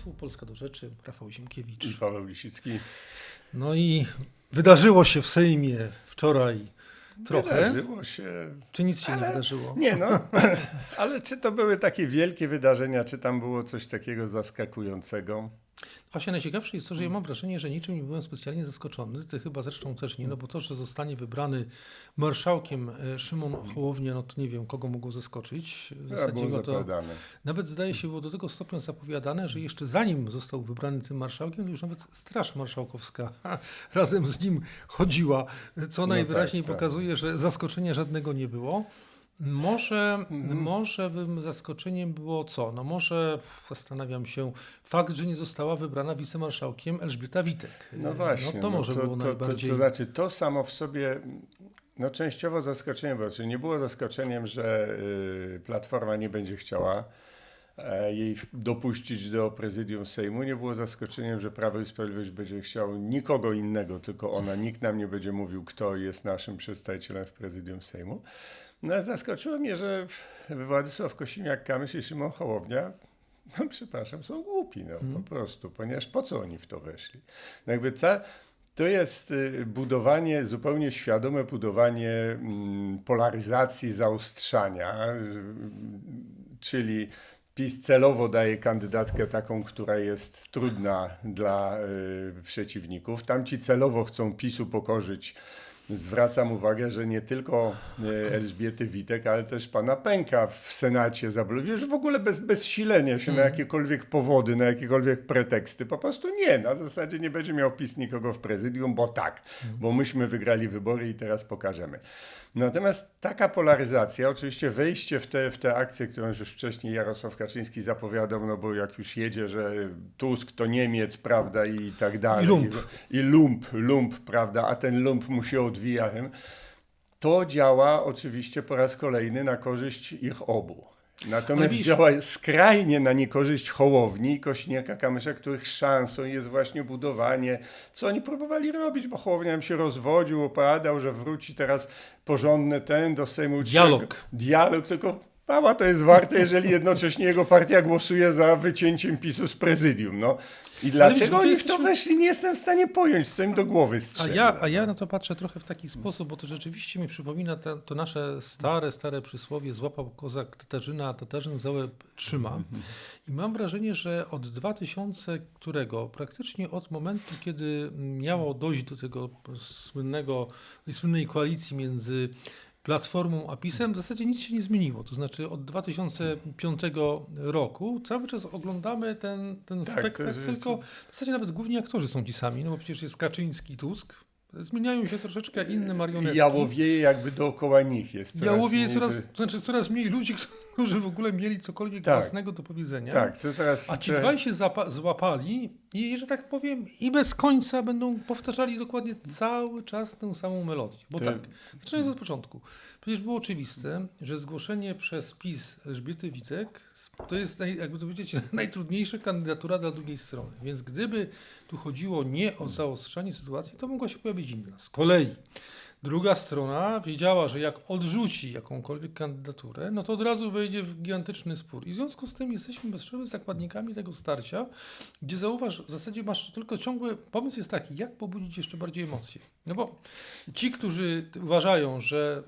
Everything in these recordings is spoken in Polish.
Państwu, Polska do rzeczy, Rafał Ziemkiewicz. I Paweł Lisicki. No i wydarzyło się w Sejmie wczoraj trochę. Wydarzyło się. Czy nic się nie Ale- wydarzyło? Nie no, ale czy to były takie wielkie wydarzenia, czy tam było coś takiego zaskakującego? Właśnie najciekawsze jest to, że ja mam wrażenie, że niczym nie byłem specjalnie zaskoczony. Ty chyba zresztą też nie, no bo to, że zostanie wybrany marszałkiem e, Szymon Hołownia, no to nie wiem, kogo mogło zaskoczyć. W zasadzie go to nawet zdaje się było do tego stopnia zapowiadane, że jeszcze zanim został wybrany tym marszałkiem, to już nawet Straż Marszałkowska razem z nim chodziła, co No najwyraźniej tak, tak. pokazuje, że zaskoczenia żadnego nie było. Może, Mhm. może bym zaskoczeniem było co? No może zastanawiam się, fakt, że nie została wybrana wicemarszałkiem Elżbieta Witek. No właśnie. No to może było to, najbardziej... To, to znaczy, to samo w sobie, no częściowo zaskoczeniem, bo znaczy nie było zaskoczeniem, że y, Platforma nie będzie chciała e, jej dopuścić do prezydium Sejmu. Nie było zaskoczeniem, że Prawo i Sprawiedliwość będzie chciał nikogo innego, tylko ona. Nikt nam nie będzie mówił, kto jest naszym przedstawicielem w prezydium Sejmu. No, zaskoczyło mnie, że Władysław Kosiniak-Kamysz i Szymon Hołownia, no przepraszam, są głupi, no po prostu, ponieważ po co oni w to weszli? No jakby ta, to jest y, budowanie, zupełnie świadome budowanie mm, polaryzacji, zaostrzania, y, czyli PiS celowo daje kandydatkę taką, która jest trudna dla y, przeciwników. Tamci celowo chcą PiSu pokorzyć. Zwracam uwagę, że nie tylko y, Elżbiety Witek, ale też pana Pęka w Senacie zablokował. Już w ogóle bez, bez silenia się na jakiekolwiek powody, na jakiekolwiek preteksty. Po prostu nie. Na zasadzie nie będzie miał PiS nikogo w prezydium, bo tak. Bo myśmy wygrali wybory i teraz pokażemy. Natomiast taka polaryzacja, oczywiście wejście w te, w te akcje, którą już wcześniej Jarosław Kaczyński zapowiadał, no bo jak już jedzie, że Tusk to Niemiec, prawda, i tak dalej. I lump. I lump, lump, prawda, a ten lump mu się odwija. To działa oczywiście po raz kolejny na korzyść ich obu. Natomiast widzisz- działa skrajnie na niekorzyść Hołowni i Kośniaka Kamysza, których szansą jest właśnie budowanie, co oni próbowali robić, bo Hołownia im się rozwodził, opowiadał, że wróci teraz porządny ten do Sejmu. Dialog. Dialog, tylko mała to jest warte, jeżeli jednocześnie jego partia głosuje za wycięciem PiSu z prezydium. No. I dlaczego oni w to weszli, nie jestem w stanie pojąć, co im do głowy A strzeli. ja, a ja na to patrzę trochę w taki sposób, bo to rzeczywiście mi przypomina te, to nasze stare, stare przysłowie złapał kozak Tatarzyna, a Tatarzyn za łeb trzyma. I mam wrażenie, że od 2000 którego, praktycznie od momentu, kiedy miało dojść do tego słynnego, słynnej koalicji między Platformą a PiSem, w zasadzie nic się nie zmieniło. To znaczy od 2005 roku cały czas oglądamy ten, ten Tak, spektakl, to jest- tylko w zasadzie nawet główni aktorzy są ci sami, no bo przecież jest Kaczyński Tusk. Zmieniają się troszeczkę inne marionetki. Jałowieje jakby dookoła nich jest coraz Jałowie jest mniej- coraz, to znaczy coraz mniej ludzi, którzy w ogóle mieli cokolwiek Tak. własnego do powiedzenia. Tak. A ci dwaj się złapali i, że tak powiem, i bez końca będą powtarzali dokładnie cały czas tę samą melodię. Bo Te- tak, zaczynając od początku. Przecież było oczywiste, że zgłoszenie przez PiS Elżbiety Witek to jest, naj, jakby to powiedzieć, najtrudniejsza kandydatura dla drugiej strony. Więc gdyby tu chodziło nie o zaostrzanie sytuacji, to mogła się pojawić inna. Z kolei druga strona wiedziała, że jak odrzuci jakąkolwiek kandydaturę, no to od razu wejdzie w gigantyczny spór. I w związku z tym jesteśmy bezstrzelnymi zakładnikami tego starcia, gdzie zauważ, w zasadzie masz tylko ciągły, pomysł jest taki, jak pobudzić jeszcze bardziej emocje. No bo ci, którzy uważają, że,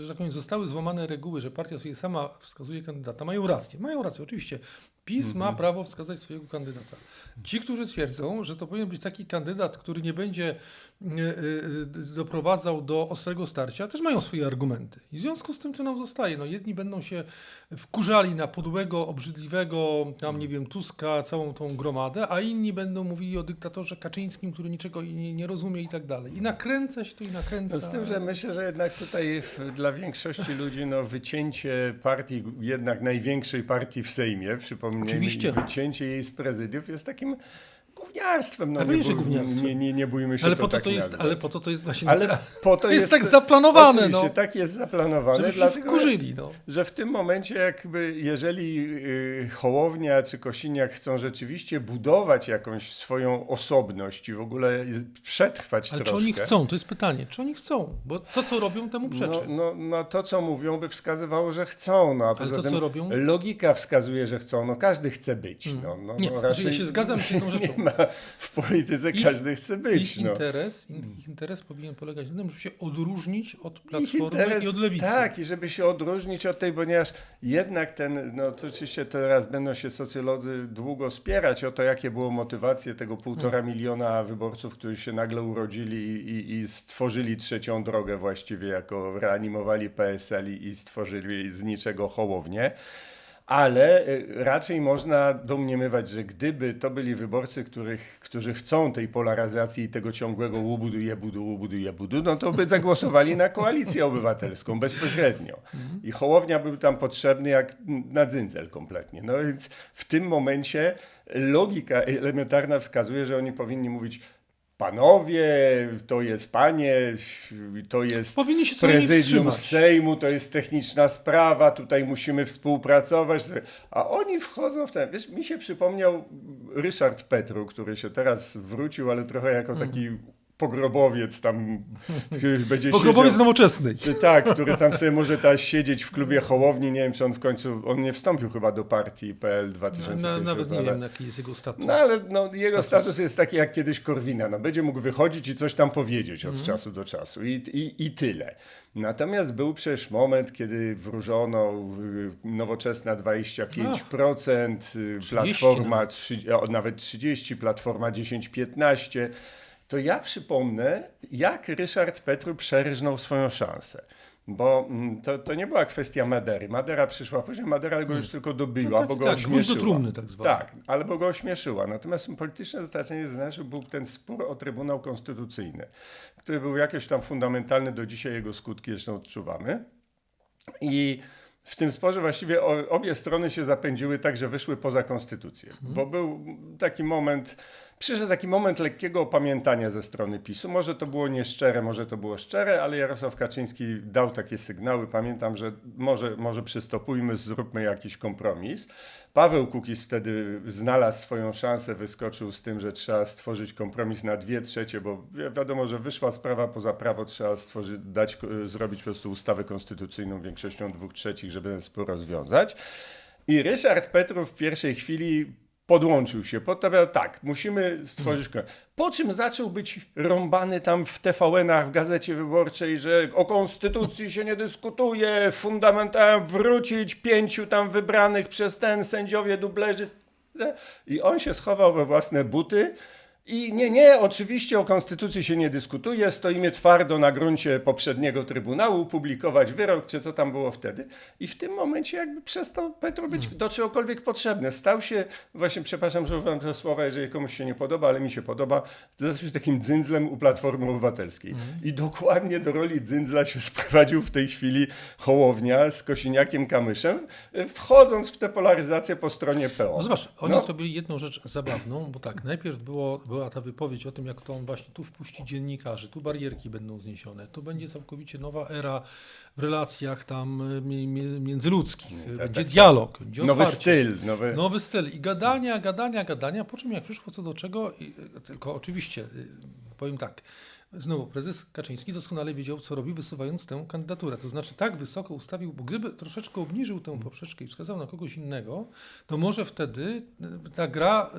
że tak powiem, zostały złamane reguły, że partia sobie sama wskazuje kandydata, mają rację. Mają rację, oczywiście. PiS ma prawo wskazać swojego kandydata. Ci, którzy twierdzą, że to powinien być taki kandydat, który nie będzie doprowadzał do ostrego starcia, też mają swoje argumenty. I w związku z tym, co nam zostaje, no jedni będą się wkurzali na podłego, obrzydliwego, tam nie wiem, Tuska, całą tą gromadę, a inni będą mówili o dyktatorze Kaczyńskim, który niczego nie, nie rozumie i tak dalej. I nakręca się to i nakręca. No z tym, że myślę, że jednak tutaj dla większości ludzi no, wycięcie partii, jednak największej partii w Sejmie, przypomnijmy, Oczywiście. wycięcie jej z prezydiów jest takim gówniarstwem. No, Ale nie, bój- gówniarstwem. Nie, nie, nie bójmy się Ale to po to tak to jest, ale po to to jest właśnie... Ale po to jest, jest, tak zaplanowane, Oczywiście, no. tak jest zaplanowane, Żeby dlatego wkurzyli, no. że w tym momencie jakby jeżeli y, Hołownia czy Kosiniak chcą rzeczywiście budować jakąś swoją osobność i w ogóle przetrwać Ale czy troszkę. oni chcą? To jest pytanie. Czy oni chcą? Bo to, co robią, temu No, przeczy. no, no to, co mówią, by wskazywało, że chcą. No, a poza to, tym co robią? Logika wskazuje, że chcą. No, każdy chce być. No, no, Nie, no, znaczy ja się zgadzam z tą rzeczą. Ma, w polityce Ich- każdy chce być. Ich no. interes, in, ich interes powinien polegać na tym, żeby się odróżnić od Platformy interes- i od Lewicy. Tak, i żeby się odróżnić od tej, ponieważ jednak ten, no to oczywiście teraz będą się socjolodzy długo spierać o to, jakie było motywacje tego półtora Mm. miliona wyborców, którzy się nagle urodzili i, i stworzyli trzecią drogę właściwie, jako reanimowali PSL i, i stworzyli z niczego Hołownię. Ale y, raczej można domniemywać, że gdyby to byli wyborcy, których, którzy chcą tej polaryzacji i tego ciągłego łubudu, jebudu, łubudu, jebudu, no to by zagłosowali na koalicję obywatelską bezpośrednio. I Hołownia był tam potrzebny jak na dzyndzel kompletnie. No więc w tym momencie logika elementarna wskazuje, że oni powinni mówić Panowie, to jest panie, to jest Powinni się prezydium. Sejmu, to jest techniczna sprawa, tutaj musimy współpracować. A oni wchodzą w ten. Wiesz, mi się przypomniał Ryszard Petru, który się teraz wrócił, ale trochę jako Hmm. taki pogrobowiec tam będzie Pogrobowiec siedział. nowoczesnej. Czy Tak, który tam sobie może teraz siedzieć w klubie Hołowni. Nie wiem, czy on w końcu, on nie wstąpił chyba do partii PL 2050. Na, nawet nie ale- wiem, jaki jest jego status. no ale no, jego status jest taki jak kiedyś Korwina. No, będzie mógł wychodzić i coś tam powiedzieć od Mhm. czasu do czasu i, i, i tyle. Natomiast był przecież moment, kiedy wróżono w- nowoczesna 25%, y, 30 platforma trzy- o, nawet 30, platforma 10-15. To ja przypomnę, jak Ryszard Petru przerżnął swoją szansę. Bo mm, to, to nie była kwestia Madery. Madera przyszła później, Madera go już tylko dobiła, No tak, bo go tak, gwóźdź do ośmieszyła. trumny tak zwany. Tak, albo go ośmieszyła. Natomiast polityczne znaczenie znaczy był ten spór o Trybunał Konstytucyjny, który był jakoś tam fundamentalny, do dzisiaj jego skutki jeszcze odczuwamy. I w tym sporze właściwie obie strony się zapędziły tak, że wyszły poza konstytucję. Bo był taki moment, przyszedł taki moment lekkiego opamiętania ze strony PiSu. Może to było nieszczere, może to było szczere, ale Jarosław Kaczyński dał takie sygnały. Pamiętam, że może, może przystopujmy, zróbmy jakiś kompromis. Paweł Kukiz wtedy znalazł swoją szansę, wyskoczył z tym, że trzeba stworzyć kompromis na dwie trzecie, bo wi- wiadomo, że wyszła sprawa poza prawo, trzeba stworzyć, dać, zrobić po prostu ustawę konstytucyjną większością dwóch trzecich, żeby ten spór rozwiązać. I Ryszard Petrów w pierwszej chwili podłączył się, podstawiał tak, musimy stworzyć... kon- Po czym zaczął być rąbany tam w TVN-ach, w Gazecie Wyborczej, że o konstytucji się nie dyskutuje, fundamentalnie wrócić pięciu tam wybranych przez ten sędziowie dublerzy. I on się schował we własne buty. I nie, nie, oczywiście o konstytucji się nie dyskutuje, stoimy twardo na gruncie poprzedniego trybunału, publikować wyrok, czy co tam było wtedy. I w tym momencie jakby przestał Petru być do czegokolwiek potrzebny. Stał się, właśnie przepraszam, że używam tego słowa, jeżeli komuś się nie podoba, ale mi się podoba, stał się takim dzyndzlem u Platformy Obywatelskiej. I dokładnie do roli dzyndzla się sprowadził w tej chwili Hołownia z Kosiniakiem Kamyszem, wchodząc w tę polaryzację po stronie PO. No zobacz, oni No. zrobili jedną rzecz zabawną, bo tak, najpierw było, była ta wypowiedź o tym, jak to on właśnie tu wpuści dziennikarzy, tu barierki będą zniesione, tu będzie całkowicie nowa era w relacjach tam mi- międzyludzkich, tak, będzie tak. dialog, będzie Nowy otwarcie. styl, nowy... Nowy styl i gadania, gadania, gadania, po czym jak przyszło co do czego, i, y, tylko oczywiście, y, powiem tak, znowu prezes Kaczyński doskonale wiedział, co robi, wysuwając tę kandydaturę. To znaczy tak wysoko ustawił, bo gdyby troszeczkę obniżył tę poprzeczkę i wskazał na kogoś innego, to może wtedy y, ta gra,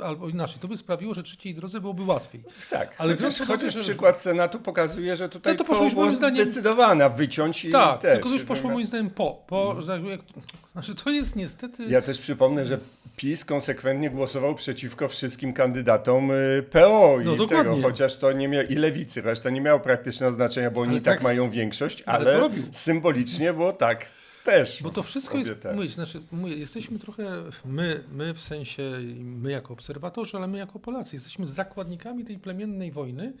y, albo inaczej, to by sprawiło, że trzeciej drodze byłoby łatwiej. Tak, Ale chociaż, uwagę, chociaż że- przykład Senatu pokazuje, że tutaj No to to poszło już moim zdaniem- zdecydowana wyciąć i Tak, też. tylko to już poszło moim zdaniem po. po że jak, znaczy to jest niestety... Ja też przypomnę, że PiS konsekwentnie głosował przeciwko wszystkim kandydatom y, PO i No, tego, chociaż to nie miało, i lewicy, to nie miało praktycznego znaczenia, bo oni Ale i tak, tak- mają większość, ale ale, symbolicznie było tak też. Bo to wszystko jest, te. mówię, znaczy, mówię, jesteśmy trochę, my, my w sensie, my jako obserwatorzy, ale my jako Polacy, jesteśmy zakładnikami tej plemiennej wojny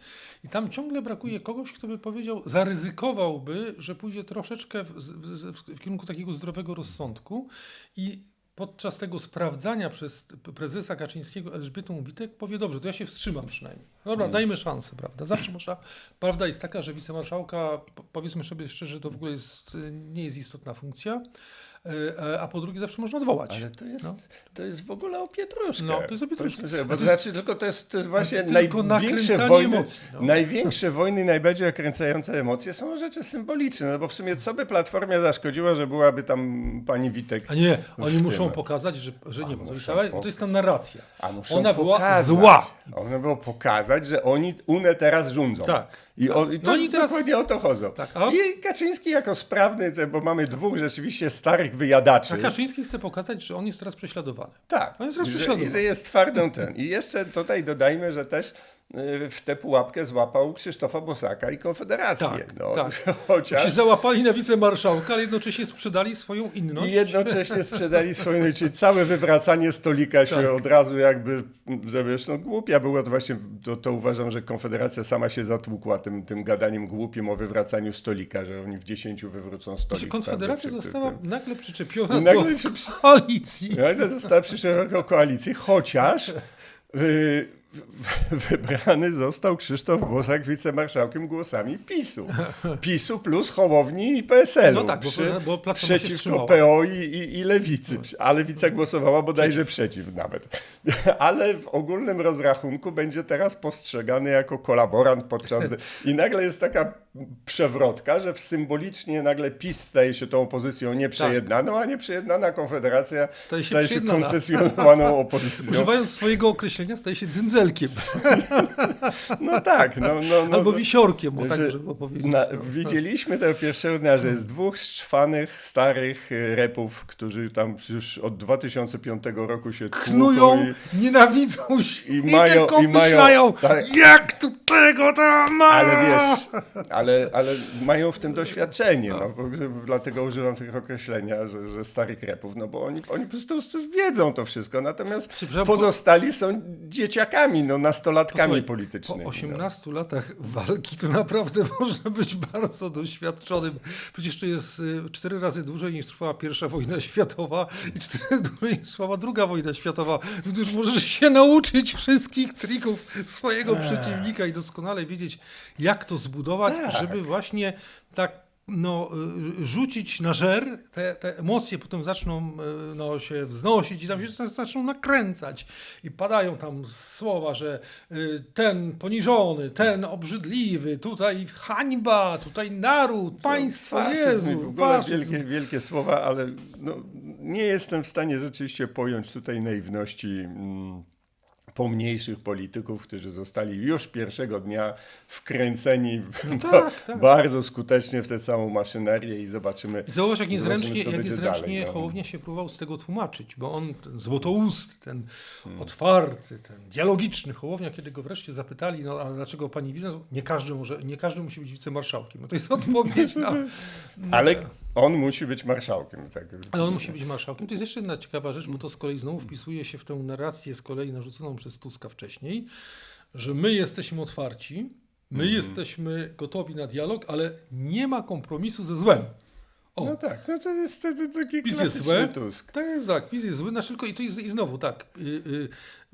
i tam ciągle brakuje kogoś, kto by powiedział, zaryzykowałby, że pójdzie troszeczkę w, w, w, w kierunku takiego zdrowego rozsądku i podczas tego sprawdzania przez prezesa Kaczyńskiego Elżbietą Witek powie, dobrze, to ja się wstrzymam przynajmniej. Dobra, Mm. dajmy szansę, prawda? Zawsze można, prawda jest taka, że wicemarszałka, po- powiedzmy sobie szczerze, to w ogóle jest, nie jest istotna funkcja, a po drugie zawsze można odwołać. Ale to jest, No. to jest w ogóle o Pietruszkę. No, to jest o Pietruszkę. Powiedzmy sobie, Bo to jest- znaczy, tylko to jest, to jest właśnie to największe wojny, emocji, no. największe wojny, najbardziej nakręcające emocje są rzeczy symboliczne, no bo w sumie co by Platformie zaszkodziło, że byłaby tam pani Witek, A nie, oni muszą tym. pokazać, że, że nie, bo to jest tam narracja. a muszą Ona była pokazać, zła. Ona było pokazać, że oni UNE teraz rządzą. Tak. I, o, i to No oni teraz- dokładnie o to chodzą. Tak, I Kaczyński jako sprawny, bo mamy dwóch rzeczywiście starych wyjadaczy. A Kaczyński chce pokazać, że on jest teraz prześladowany. Tak, On jest teraz i że, prześladowany. i że jest twardą ten. I jeszcze tutaj dodajmy, że też w tę pułapkę złapał Krzysztofa Bosaka i Konfederację. Tak, no, tak. się Chociaż załapali na wicemarszałka, ale jednocześnie sprzedali swoją inność. i jednocześnie sprzedali swoje, czyli całe wywracanie stolika się Tak. od razu jakby, wiesz, no głupia było to właśnie, to, to uważam, że Konfederacja sama się zatłukła tym, tym gadaniem głupim o wywracaniu stolika, że oni w dziesięciu wywrócą stolik. Znaczy, Konfederacja prawda, została nagle przyczepiona nagle do koalicji. Nagle została przyczepiona koalicji, chociaż y, w- wybrany został Krzysztof Bosak wicemarszałkiem głosami PiSu. PiSu plus Hołowni i PSL-u. No tak, bo- przy, bo się przeciwko. PO i, i, i Lewicy. A Lewica głosowała bodajże przeciw nawet. Ale w ogólnym rozrachunku będzie teraz postrzegany jako kolaborant podczas... I nagle jest taka przewrotka, że w symbolicznie nagle PiS staje się tą opozycją nieprzejednaną, a nieprzejednana Konfederacja Staje staje się się, przejednana. koncesjonowaną opozycją. Używając swojego określenia, staje się dzyndzelkiem No tak, no, no, no, albo no. wisiorkiem, bo tak że żeby powiedzieć. na, widzieliśmy tego pierwszego dnia, że jest dwóch szczwanych, starych y, repów, którzy tam już od 2005 roku się Knują, i, nienawidzą się i i, mają- tylko i mają- myślają, tak. jak tu tego tam ma. ale wiesz, ale, ale mają w tym doświadczenie, no, bo, dlatego używam tych określenia, że, że starych repów, no bo oni, oni po prostu wiedzą to wszystko, natomiast pozostali są dzieciakami, no, nastolatkami Posłuchaj, politycznymi. Po no. 18 latach walki to naprawdę można być bardzo doświadczonym. Przecież to jest y, cztery razy dłużej niż trwała pierwsza wojna światowa i cztery dłużej niż trwała druga wojna światowa. Więc już możesz się nauczyć wszystkich trików swojego przeciwnika i doskonale wiedzieć, jak to zbudować, Tak. Żeby właśnie tak no, y, rzucić na żer, te, te emocje potem zaczną y, no, się wznosić i tam się zaczną nakręcać i padają tam słowa, że y, ten poniżony, ten obrzydliwy, tutaj hańba, tutaj naród, państwo, Faszyzm Jezu, w ogóle faszyzm. wielkie, wielkie słowa, ale no, nie jestem w stanie rzeczywiście pojąć tutaj naiwności mm, pomniejszych polityków, którzy zostali już pierwszego dnia wkręceni No tak, tak. bardzo skutecznie w tę całą maszynerię i zobaczymy. I zauważ, jak niezręcznie, jak niezręcznie dalej, no. Hołownia się próbował z tego tłumaczyć, bo on, ten złotousty, ten Hmm. otwarty, ten dialogiczny Hołownia, kiedy go wreszcie zapytali, no a dlaczego pani widzę, nie każdy, może, nie każdy musi być wicemarszałkiem. No to jest odpowiedź na... Ale on musi być marszałkiem. Tak. Ale on musi być marszałkiem. To jest jeszcze jedna ciekawa rzecz, bo to z kolei znowu wpisuje się w tę narrację z kolei narzuconą przez Tuska wcześniej, że my jesteśmy otwarci, my Mhm. jesteśmy gotowi na dialog, ale nie ma kompromisu ze złem. O, No tak, no to jest, to, to taki PiS jest złe. Tusk. Tak jest, tak. PiS jest zły. Znaczy, tylko, i, to jest, I znowu tak. Y, y,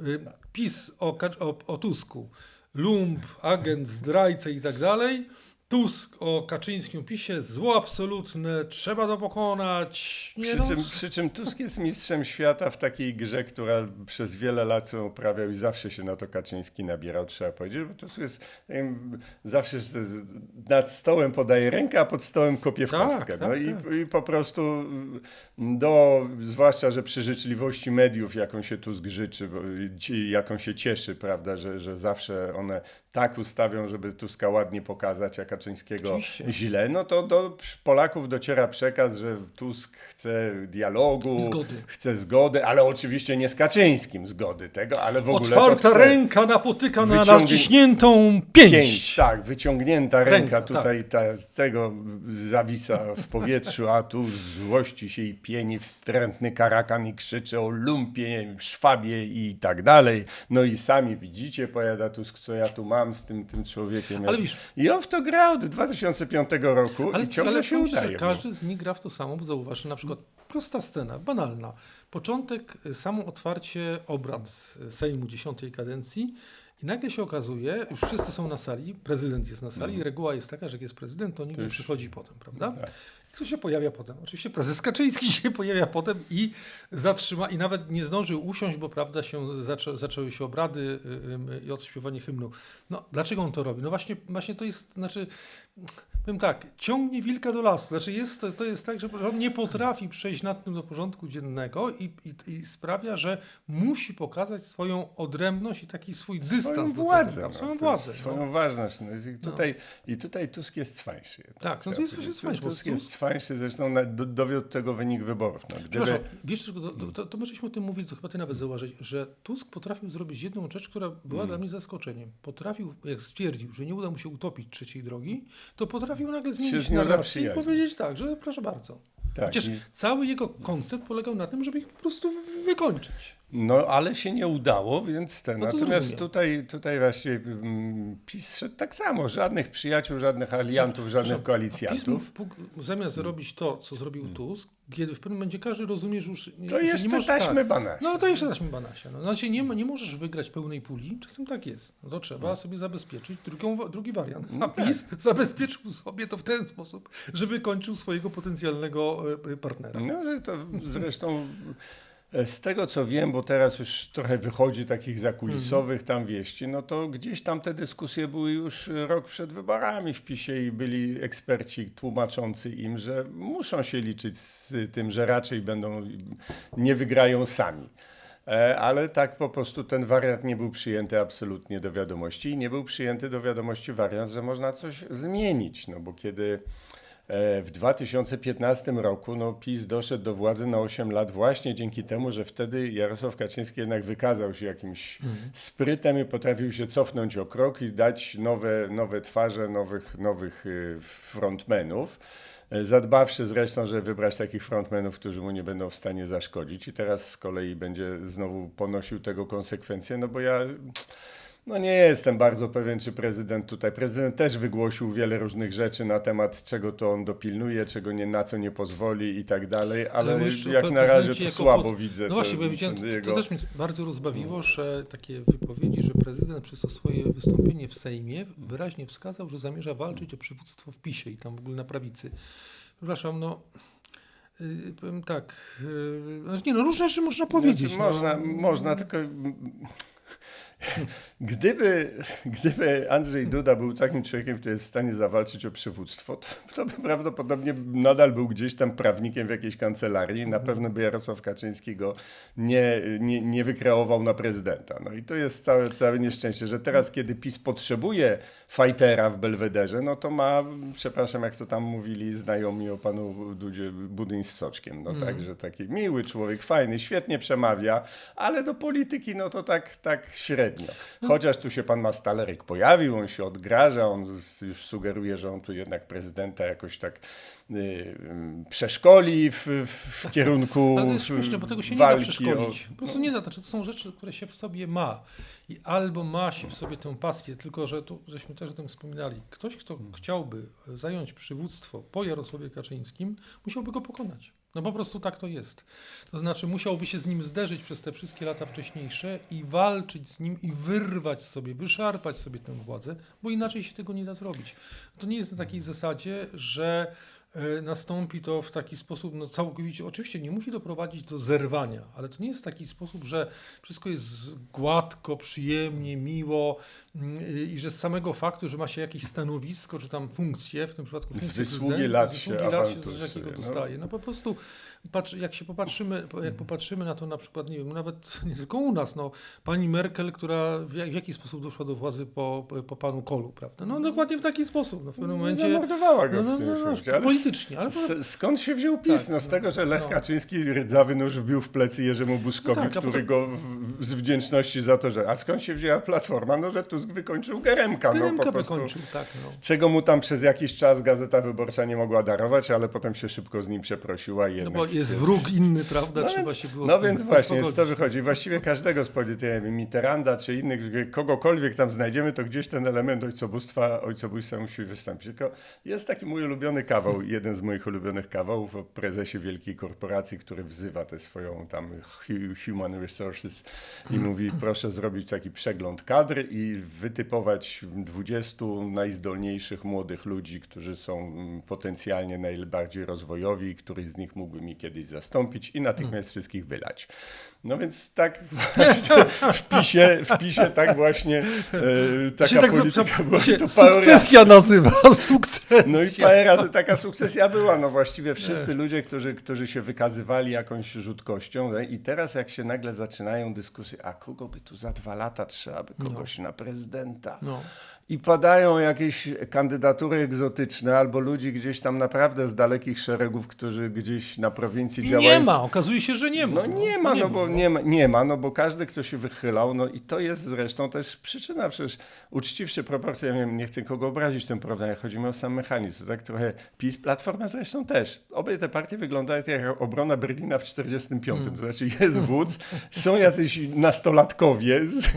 y, PiS o, o, o Tusku. Lump, agent, zdrajca i tak dalej. Tusk o Kaczyńskim PiSie. Zło absolutne. Trzeba to pokonać. Nie Przy no, czym, przy czym Tusk jest mistrzem świata w takiej grze, która przez wiele lat uprawiał i zawsze się na to Kaczyński nabierał, trzeba powiedzieć, bo Tusk jest zawsze nad stołem podaje rękę, a pod stołem kopie w Tak, kostkę. tak, no i, tak. i po prostu mm, do, zwłaszcza, że przy życzliwości mediów, jaką się Tusk życzy, bo, ci- jaką się cieszy, prawda, że, że zawsze one tak ustawią, żeby Tuska ładnie pokazać, a Kaczyńskiego Oczywiście. źle, no to do Polaków dociera przekaz, że Tusk chce dialogu, Zgody. chce zgody, ale oczywiście nie z Kaczyńskim zgody tego, ale w ogóle Otwarta ręka napotyka na naciśniętą pięść. pięść, tak, wyciągnięta ręka, Ręka, tak. tutaj ta, tego zawisa w powietrzu, a tu złości się i pieni wstrętny karakan i krzyczy o lumpie, szwabie i tak dalej. No i sami widzicie, powiada Tusk, co ja tu mam z tym, tym człowiekiem. Ale widzisz- I on w to od 2005 roku Ale, i ciągle ale się udaje. każdy z nich gra w to samo, bo zauważ, na przykład prosta scena, banalna. Początek, y, samo otwarcie obrad Sejmu dziesiątej kadencji i nagle się okazuje, już wszyscy są na sali, prezydent jest na sali i reguła jest taka, że jak jest prezydent, to nikt nie przychodzi potem, prawda? Tak. Kto się pojawia potem? Oczywiście prezes Kaczyński się pojawia potem i zatrzyma, i nawet nie zdążył usiąść, bo prawda się zaczęły się obrady y, y, i odśpiewanie hymnu. No, dlaczego on to robi? No właśnie, właśnie to jest, znaczy, powiem tak, ciągnie wilka do lasu. Znaczy jest, to, to jest tak, że on nie potrafi przejść nad tym do porządku dziennego i, i, i sprawia, że musi pokazać swoją odrębność i taki swój dystans. Swoją władzę. no, swoją to władzę. jest no. Swoją ważność. No, i, tutaj, I tutaj Tusk jest cwańszy. Tak, no to jest właśnie cwańszy, Tusk jest cwańszy, zresztą na, do, dowiódł tego wynik wyborów. No, gdyby, wiesz, czego, to, to, to my żeśmy o tym mówili, to chyba ty nawet zauważyć, że Tusk potrafił zrobić jedną rzecz, która była Mm. dla mnie zaskoczeniem. Potrafił, jak stwierdził, że nie uda mu się utopić trzeciej drogi, to potrafił nagle zmienić narrację i powiedzieć tak, że proszę bardzo. tak, Przecież i- cały jego koncept polegał na tym, żeby ich po prostu wykończyć. No, ale się nie udało, więc ten. No to Natomiast rozumiem. tutaj, tutaj właśnie mm, PiS szedł tak samo. Żadnych przyjaciół, żadnych aliantów, żadnych koalicjantów. PiS zamiast zrobić to, co zrobił Tusk, kiedy w pewnym momencie każdy rozumie, że już nie, To że jeszcze nie może, taśmy tak, banaś. No to jeszcze taśmy banasia. No, znaczy nie, nie możesz wygrać pełnej puli, czasem tak jest. No to trzeba sobie zabezpieczyć drugą, drugi wariant. A No tak. PiS zabezpieczył sobie to w ten sposób, że wykończył swojego potencjalnego e, e, partnera. No, że to zresztą z tego co wiem, bo teraz już trochę wychodzi takich zakulisowych tam wieści, no to gdzieś tam te dyskusje były już rok przed wyborami w PiSie i byli eksperci tłumaczący im, że muszą się liczyć z tym, że raczej będą, nie wygrają sami. E, Ale tak po prostu ten wariant nie był przyjęty absolutnie do wiadomości i nie był przyjęty do wiadomości wariant, że można coś zmienić, no bo kiedy E, W 2015 roku no, PiS doszedł do władzy na 8 lat właśnie dzięki temu, że wtedy Jarosław Kaczyński jednak wykazał się jakimś sprytem i potrafił się cofnąć o krok i dać nowe, nowe twarze, nowych, nowych y, frontmenów. E, Zadbawszy zresztą, że wybrać takich frontmenów, którzy mu nie będą w stanie zaszkodzić i teraz z kolei będzie znowu ponosił tego konsekwencje, no bo ja no nie jestem bardzo pewien, czy prezydent tutaj. Prezydent też wygłosił wiele różnych rzeczy na temat, czego to on dopilnuje, czego nie, na co nie pozwoli i tak dalej, ale, mówisz o jak na razie to słabo pod- widzę. No właśnie, bo widziałem, to, to też mnie bardzo rozbawiło, że takie wypowiedzi, że prezydent przez to swoje wystąpienie w Sejmie wyraźnie wskazał, że zamierza walczyć o przywództwo w PiSie i tam w ogóle na prawicy. Przepraszam, no... Yy, powiem tak, yy, znaczy nie no, różne rzeczy można powiedzieć. Znaczy, można, no. można, tylko gdyby, gdyby Andrzej Duda był takim człowiekiem, który jest w stanie zawalczyć o przywództwo, to, to by prawdopodobnie nadal był gdzieś tam prawnikiem w jakiejś kancelarii. Na pewno by Jarosław Kaczyński go nie, nie, nie wykreował na prezydenta. No i to jest całe, całe nieszczęście, że teraz, kiedy PiS potrzebuje fajtera w Belwederze, no to ma, przepraszam, jak to tam mówili znajomi o panu Dudzie, Budyń z Soczkiem. No tak, że taki miły człowiek, fajny, świetnie przemawia, ale do polityki no to tak, tak średnio. Chociaż tu się pan Mastalerek pojawił, on się odgraża, on już sugeruje, że on tu jednak prezydenta jakoś tak y, y, przeszkoli w, w, kierunku Ale to jest śmieszne, bo tego się nie da przeszkolić. o- Po prostu nie da. Znaczy, to są rzeczy, które się w sobie ma. I albo ma się w sobie tę pasję, tylko że tu żeśmy też o tym wspominali. Ktoś, kto Hmm. chciałby zająć przywództwo po Jarosławie Kaczyńskim, musiałby go pokonać. No po prostu tak to jest. To znaczy musiałby się z nim zderzyć przez te wszystkie lata wcześniejsze i walczyć z nim i wyrwać sobie, wyszarpać sobie tę władzę, bo inaczej się tego nie da zrobić. To nie jest na takiej zasadzie, że e, nastąpi to w taki sposób, no całkowicie, oczywiście nie musi doprowadzić do zerwania, ale to nie jest taki sposób, że wszystko jest gładko, przyjemnie, miło i że z samego faktu, że ma się jakieś stanowisko, czy tam funkcję, w tym przypadku Z funkcję wysługi prezydenta, lat z się wysługi lat się z jakiego no. dostaje. No po prostu, patrz, jak się popatrzymy, po- jak popatrzymy na to na przykład, nie wiem, nawet nie tylko u nas, no, pani Merkel, która w, jak, w jaki sposób doszła do władzy po, po panu Kolu, prawda? No dokładnie w taki sposób, no w pewnym momencie... Zamordowała go No, no, w tym no, no, ale politycznie, ale Skąd się wziął PiS? Tak, no z no, tego, że Lech no. Kaczyński rdzawy nóż wbił w plecy Jerzemu Buzkowi, No tak, który potem- go w, z wdzięczności za to, że... A skąd się wzięła Platforma? No, że Tusk Tusk wykończył Geremka. No, Geremka po prostu, wykończył, tak. No. Czego mu tam przez jakiś czas Gazeta Wyborcza nie mogła darować, ale potem się szybko z nim przeprosiła i no bo jest wróg inny, prawda? No Trzeba więc, się było no więc właśnie, z to wychodzi. Właściwie każdego z polityków, Mitterranda czy innych, kogokolwiek tam znajdziemy, to gdzieś ten element ojcobóstwa, ojcobójstwa musi wystąpić. Tylko jest taki mój ulubiony kawał, jeden z moich ulubionych kawałów o prezesie wielkiej korporacji, który wzywa tę swoją tam hu- human resources i mówi, proszę zrobić taki przegląd kadr i wytypować 20 najzdolniejszych młodych ludzi, którzy są mm, potencjalnie najbardziej rozwojowi, któryś z nich mógłby mi kiedyś zastąpić i natychmiast wszystkich wylać. No więc tak właśnie w PiSie, w PiSie tak właśnie e, taka tak polityka za- była. to sukcesja nazywa, sukcesja. no i parę razy taka sukcesja była. No właściwie wszyscy ludzie, którzy, którzy się wykazywali jakąś rzutkością no i teraz jak się nagle zaczynają dyskusje, a kogo by tu za dwa lata trzeba by kogoś na prezydenta. No. I padają jakieś kandydatury egzotyczne albo ludzi gdzieś tam naprawdę z dalekich szeregów, którzy gdzieś na prowincji I działają. nie ma, okazuje się, że nie ma. No nie ma, no bo no. nie ma, nie ma, no bo każdy, kto się wychylał, no i to jest zresztą też przyczyna, przecież uczciwsze proporcje, ja nie, nie chcę kogo obrazić tym porównaniem, chodzi mi o sam mechanizm, tak trochę PiS, Platforma zresztą też. Obie te partie wyglądają jak obrona Berlina w 45, Mm. to znaczy jest wódz, są jacyś nastolatkowie, z-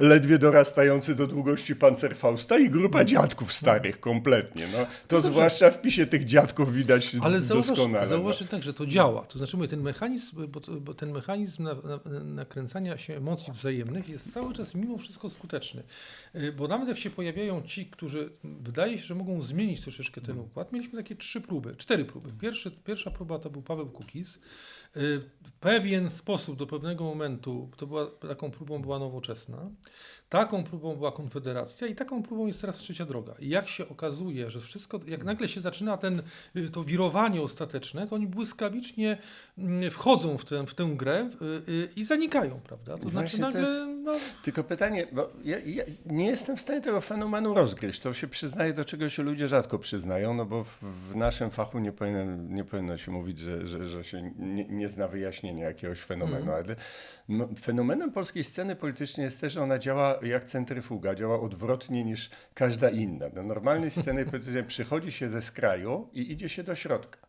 ledwie dorastający do długości Panzerfausta i grupa dziadków starych kompletnie, no. To zwłaszcza w PiSie tych dziadków widać Ale zauważ, doskonale. no. zauważ jednak, że to działa. To znaczy, mówię, ten mechanizm, bo, bo ten mechanizm na, na, nakręcania się emocji wzajemnych jest cały czas mimo wszystko skuteczny. Y, Bo nawet jak się pojawiają ci, którzy wydaje się, że mogą zmienić troszeczkę ten układ, mieliśmy takie trzy próby, cztery próby. Pierwszy, pierwsza próba to był Paweł Kukiz. Y, W pewien sposób do pewnego momentu, to była, taką próbą była nowoczesna, taką próbą była Konfederacja i taką próbą jest teraz trzecia droga. I jak się okazuje, że wszystko, jak nagle się zaczyna ten, y, to wirowanie ostateczne, to oni błyskawicznie mm, wchodzą w tę, w tę grę y, y, i zanikają, prawda? To znaczy właśnie to nagle, jest- no, Tylko pytanie, bo ja, ja nie jestem w stanie tego fenomenu rozgryźć. To się przyznaje, do czego się ludzie rzadko przyznają, no bo w, w naszym fachu nie, powinien, nie powinno się mówić, że, że, że się nie, nie zna wyjaśnienia jakiegoś fenomenu. Ale no, fenomenem polskiej sceny politycznej jest też, że ona działa jak centryfuga, działa odwrotnie niż każda inna. Do normalnej sceny politycznej przychodzi się ze skraju i idzie się do środka.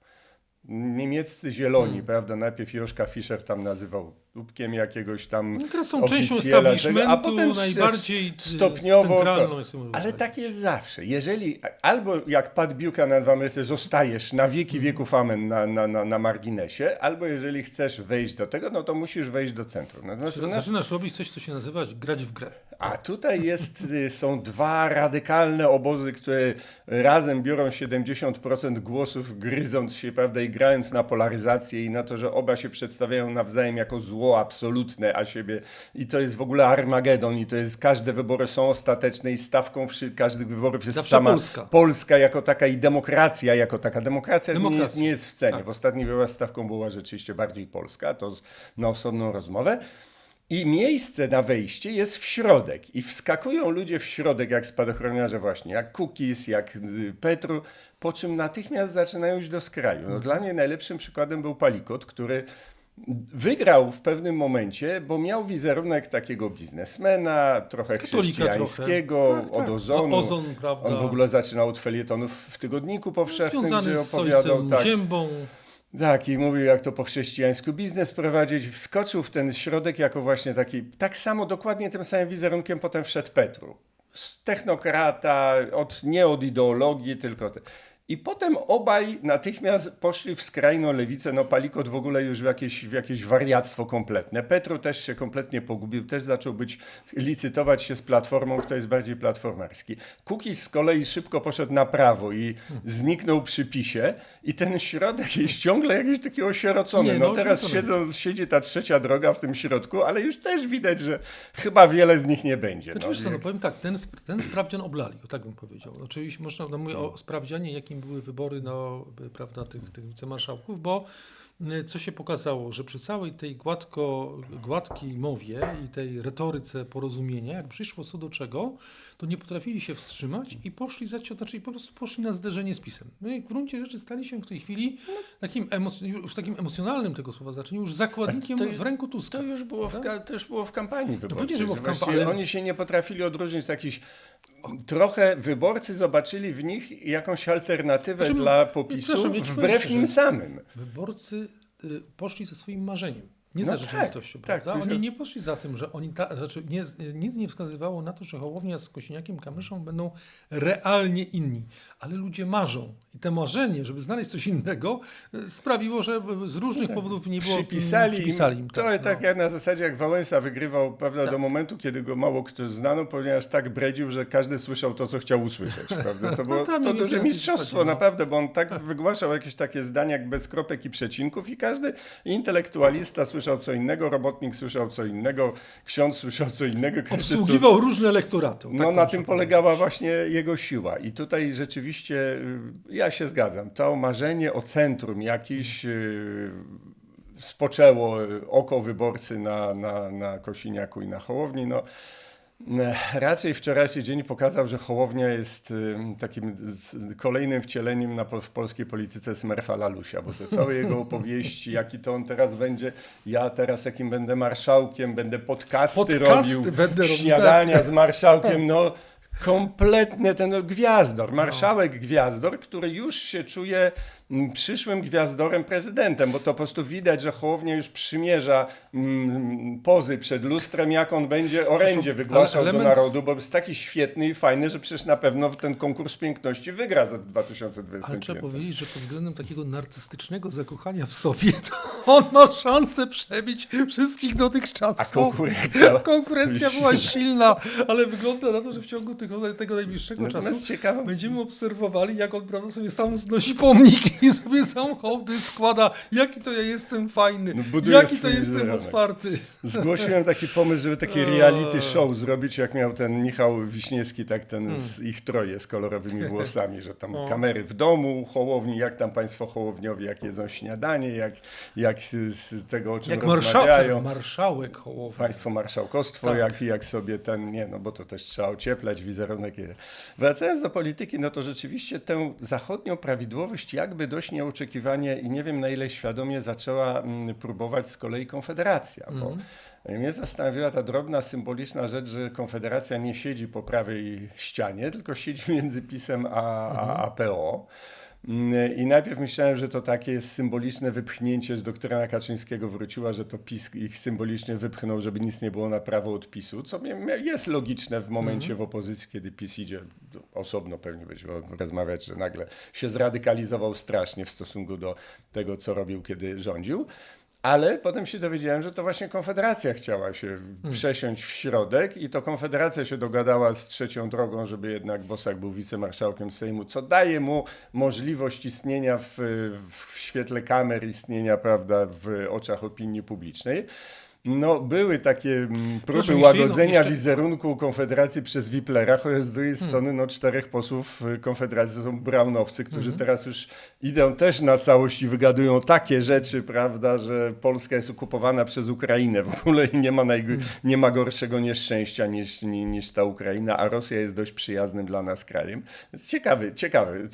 Niemieccy zieloni, prawda? Najpierw Joszka Fischer tam nazywał dupkiem jakiegoś tam no teraz są częścią establishmentu, a potem najbardziej stopniowo. Ale tak jest zawsze. Jeżeli albo jak Pat Buchanan w Ameryce zostajesz na wieki wieków amen na, na, na, na marginesie, albo jeżeli chcesz wejść do tego, no to musisz wejść do centrum. Natomiast Zaczynasz robić coś, co się nazywa grać w grę. a tutaj jest, y, są dwa radykalne obozy, które razem biorą 70% głosów, gryząc się, prawda, i grając na polaryzację i na to, że oba się przedstawiają nawzajem jako zło absolutne, a siebie i to jest w ogóle Armagedon i to jest, każde wybory są ostateczne i stawką wszy, każdych wyborów jest Zawsze sama Polska. Polska jako taka i demokracja jako taka. Demokracja, Nie, jest, Demokracja. nie jest w cenie. Tak. W ostatnich wyborach stawką była rzeczywiście bardziej Polska, to z, na osobną rozmowę. I miejsce na wejście jest w środek. I wskakują ludzie w środek, jak spadochroniarze właśnie, jak Cookies, jak y, Petru, po czym natychmiast zaczynają iść do skraju. No, dla mnie najlepszym przykładem był Palikot, który wygrał w pewnym momencie, bo miał wizerunek takiego biznesmena, trochę Katolika chrześcijańskiego, trochę. Tak, od tak. ozonu. No, ozon, prawda. On w ogóle zaczynał od felietonów w Tygodniku Powszechnym, Związany gdzie z opowiadał... ojcem Tak, Ziębą. tak, i mówił, jak to po chrześcijańsku biznes prowadzić. Wskoczył w ten środek jako właśnie taki, tak samo, dokładnie tym samym wizerunkiem potem wszedł Petru. Z technokrata, od, nie od ideologii, tylko... Te. I potem obaj natychmiast poszli w skrajną lewicę. No Palikot w ogóle już w jakieś, w jakieś wariactwo kompletne. Petru też się kompletnie pogubił, też zaczął być, licytować się z Platformą, kto jest bardziej platformerski. Kukiz z kolei szybko poszedł na prawo i zniknął przy PiSie i ten środek jest ciągle jakiś taki osierocony. Nie, no no, teraz siedzą, siedzi ta trzecia droga w tym środku, ale już też widać, że chyba wiele z nich nie będzie. Znaczy, no. co, no powiem tak, ten, ten sprawdzian oblali, o tak bym powiedział. Oczywiście można, no mówię o sprawdzianie, jakim były wybory no, prawda, tych, tych wicemarszałków, bo y, co się pokazało, że przy całej tej gładko, gładkiej mowie i tej retoryce porozumienia, jak przyszło co do czego, to nie potrafili się wstrzymać i poszli za znaczy po prostu poszli na zderzenie z pisem. No i w gruncie rzeczy stali się w tej chwili takim, już takim emocjonalnym tego słowa znaczeniu, już zakładnikiem to- w ręku Tuska. To już było w, to już było w kampanii wyborczej. pewnie, że było w kampanii, Oni się nie potrafili odróżnić z jakichś... Trochę wyborcy zobaczyli w nich jakąś alternatywę Znaczy, dla popisu ja wbrew nim samym. Wyborcy y, poszli ze swoim marzeniem. Nie No za tak, rzeczywistością, tak, prawda? Oni nie poszli za tym, że oni ta, znaczy nie, nic nie wskazywało na to, że Hołownia z Kośniakiem Kamyszą będą realnie inni. Ale ludzie marzą. I to marzenie, żeby znaleźć coś innego, y, sprawiło, że z różnych powodów nie było No tak. Przypisali, przypisali im, im. to tak, tak no. jak na zasadzie jak Wałęsa wygrywał prawda, Tak. do momentu, kiedy go mało kto znano, ponieważ tak bredził, że każdy słyszał to, co chciał usłyszeć. Prawda? To było No to duże mistrzostwo no. naprawdę, bo on tak wygłaszał jakieś takie zdania jak bez kropek i przecinków i każdy intelektualista słyszał co innego, robotnik słyszał co innego, ksiądz słyszał co innego. Obsługiwał różne elektoraty. o tak no na tym powiedzieć. polegała właśnie jego siła. I tutaj rzeczywiście y, ja się zgadzam. To marzenie o centrum jakiś y, spoczęło y, oko wyborcy na, na, na Kosiniaku i na Hołowni. No, raczej wczorajszy dzień pokazał, że Hołownia jest takim kolejnym wcieleniem na, w polskiej polityce Smurfa Lalusia, bo te całe jego opowieści, jaki to on teraz będzie, ja teraz jakim będę marszałkiem, będę podcasty, Podcasty robił, będę robił, śniadania z marszałkiem, no kompletnie ten no, gwiazdor, marszałek gwiazdor, który już się czuje mm, przyszłym gwiazdorem prezydentem, bo to po prostu widać, że Hołownia już przymierza mm, pozy przed lustrem, jak on będzie orędzie ale wygłaszał do element- narodu, bo jest taki świetny i fajny, że przecież na pewno ten konkurs piękności wygra w Ale 2025. trzeba powiedzieć, że pod względem takiego narcystycznego zakochania w sobie, to on ma szansę przebić wszystkich dotychczas. A konkurencja? Konkurencja była silna, ale wygląda na to, że w ciągu tego, tego najbliższego Natomiast czasu ciekawe- będziemy obserwowali, jak on prawda, sobie sam znosi pomniki i sobie sam hołdy składa. Jaki to ja jestem fajny, No, jaki to jestem wizerunek. otwarty. Zgłosiłem taki pomysł, żeby takie reality show zrobić, jak miał ten Michał Wiśniewski, tak ten z ich troje z kolorowymi włosami, że tam O. kamery w domu, Hołowni, jak tam państwo Hołowniowie, jak jedzą śniadanie, jak, jak z, z tego, o czym Jak rozmawiają. marszałek Hołowni. Państwo marszałkostwo, Tak. jak, jak sobie ten, nie, no bo to też trzeba ocieplać wizerunek. Wracając do polityki, no to rzeczywiście tę zachodnią prawidłowość jakby dość nieoczekiwanie i nie wiem na ile świadomie zaczęła mm, próbować z kolei Konfederacja, bo Mhm. mnie zastanowiła ta drobna, symboliczna rzecz, że Konfederacja nie siedzi po prawej ścianie, tylko siedzi między PiSem a, Mhm. a APO. Mm, I najpierw myślałem, że to takie symboliczne wypchnięcie, że doktryna Kaczyńskiego wróciła, że to PiS ich symbolicznie wypchnął, żeby nic nie było na prawo od PiSu, co jest logiczne w momencie w opozycji, kiedy PiS idzie, osobno pewnie będziemy rozmawiać, że nagle się zradykalizował strasznie w stosunku do tego, co robił, kiedy rządził. Ale potem się dowiedziałem, że to właśnie Konfederacja chciała się przesiąść w środek i to Konfederacja się dogadała z trzecią drogą, żeby jednak Bosak był wicemarszałkiem Sejmu, co daje mu możliwość istnienia w, w świetle kamer, istnienia prawda, w oczach opinii publicznej. No, były takie mm, próby jedno- łagodzenia jeszcze- wizerunku Konfederacji przez Wiplera, chociaż z drugiej Hmm. strony no, czterech posłów y, Konfederacji są braunowcy, którzy Mhm. teraz już idą też na całość i wygadują takie rzeczy, prawda, że Polska jest okupowana przez Ukrainę w ogóle i nie ma, najg- Hmm. nie ma gorszego nieszczęścia niż, ni- niż ta Ukraina, a Rosja jest dość przyjaznym dla nas krajem. Więc ciekawy, ciekawy,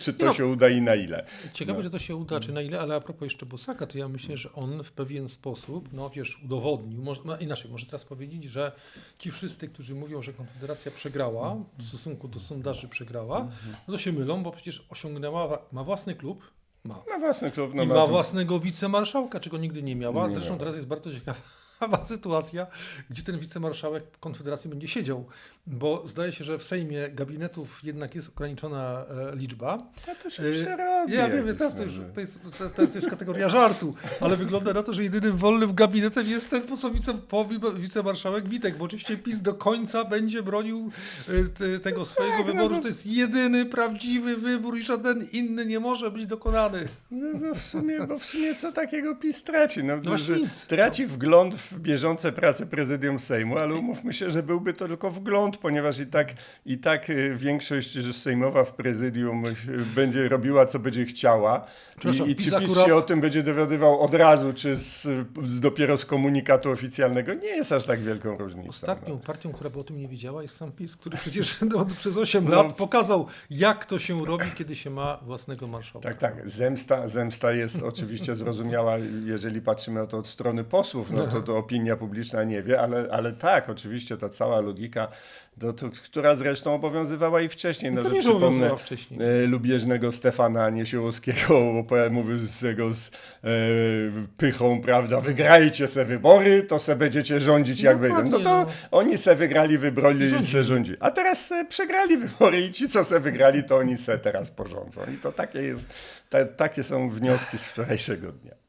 czy to No. się uda i na ile. Ciekawe, że to się uda, czy na ile, ale a propos jeszcze Bosaka, to ja myślę, że on w pewien sposób, no wiesz, udowodnił, może, no inaczej, może teraz powiedzieć, że ci wszyscy, którzy mówią, że Konfederacja przegrała, w stosunku do sondaży przegrała, no to się mylą, bo przecież osiągnęła, ma własny klub, ma. Ma własny klub. No I ma własnego wicemarszałka, czego nigdy nie miała. Nie Zresztą miała. teraz jest bardzo ciekawa sytuacja, gdzie ten wicemarszałek Konfederacji będzie siedział, bo zdaje się, że w Sejmie gabinetów jednak jest ograniczona e, liczba. To się przerobi Ja wiem, teraz to no, już, to, jest, to, jest już kategoria żartu, ale wygląda na to, że jedynym wolnym gabinetem jest ten po co wice, po, wicemarszałek Witek, bo oczywiście PiS do końca będzie bronił e, te, tego swojego tak, no wyboru, że to jest jedyny prawdziwy wybór i żaden inny nie może być dokonany. No, bo, w sumie, bo w sumie co takiego PiS traci? No, właśnie że nic. Traci wgląd w, w bieżące prace prezydium Sejmu, ale umówmy się, że byłby to tylko wgląd, ponieważ i tak, i tak y, większość sejmowa w prezydium y, będzie robiła, co będzie chciała. I, i czy PiS akurat- się o tym będzie dowiadywał od razu, czy z, z dopiero z komunikatu oficjalnego, nie jest aż tak wielką różnicą. Ostatnią no. partią, która by o tym nie wiedziała, jest sam PiS, który przecież no, przez 8 No. lat pokazał, jak to się robi, kiedy się ma własnego marszałka. Tak, tak. Zemsta, zemsta jest oczywiście zrozumiała, jeżeli patrzymy na to od strony posłów, no to, to opinia publiczna nie wie, ale, ale tak, oczywiście ta cała logika, to, to, która zresztą obowiązywała i wcześniej. No, Pewnie, że przypomnę wcześniej. e, lubieżnego Stefana Niesiełowskiego, opowiada- mówiącego z e, pychą, prawda, wygrajcie se wybory, to se będziecie rządzić jak będą. No to no. oni se wygrali wybrali I se rządzi. A teraz przegrali wybory i ci, co se wygrali, to oni se teraz porządzą. I to takie jest, ta, takie są wnioski z wczorajszego dnia.